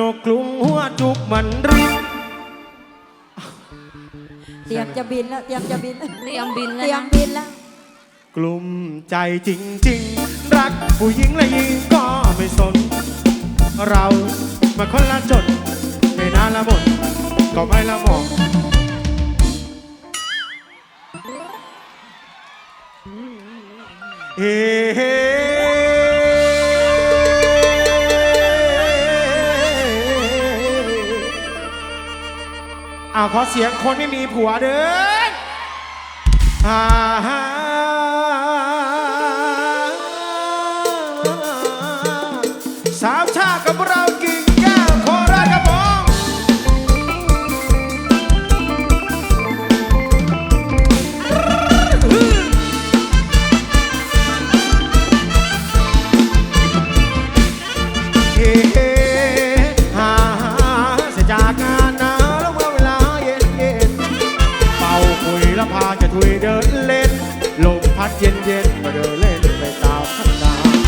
นกกลุ้งหัวจุกมันรึเตรียมจะบินแล้ว เตรียมจะบินเตรียมบินแล้วเตรียมบินแล้ว กลุ้มใจจริง ๆ รักผู้หญิงและยิงก็ไม่สน เรามาคนละจด ไม่นานละหมด ก็ไม่ละหมองเฮ้ อ้าวขอเสียงคนไม่มีผัวเด้ออ่าฮะ เย็นเย็นมาเดินเล่นไปตามพัฒนา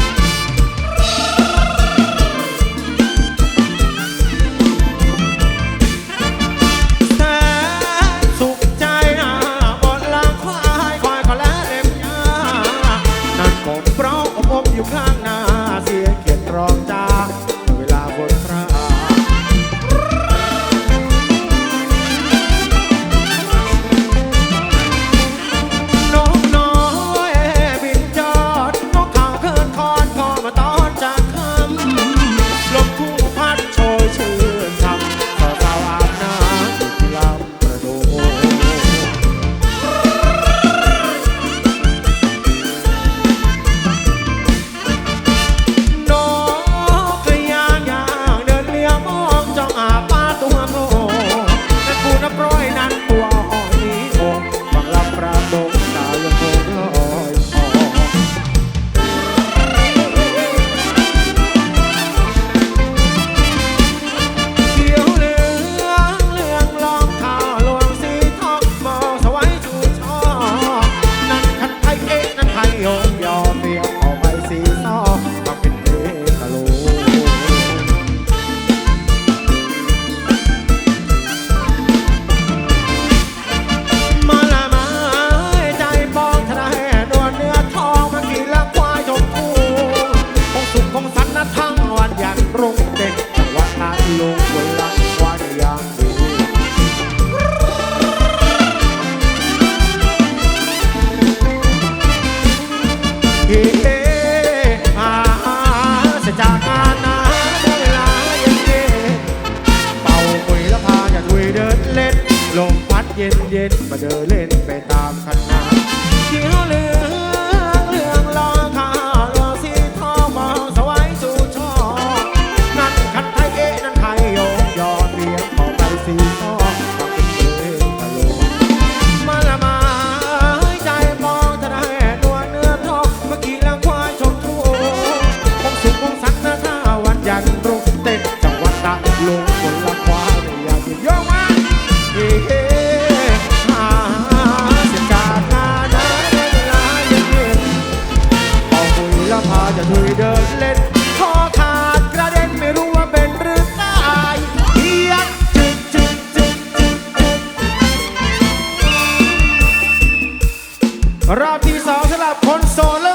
รอบที่สองสำหรับคนโสดเ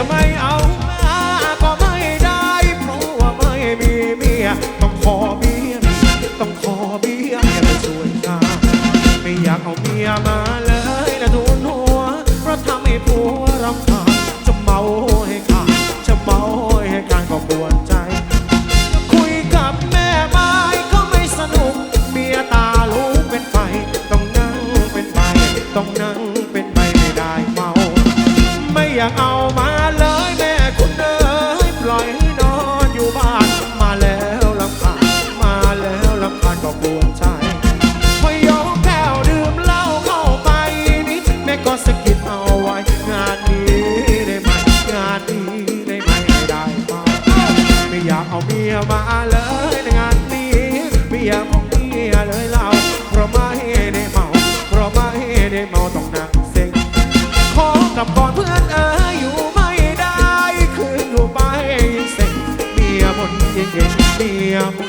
จะไม่เอา ย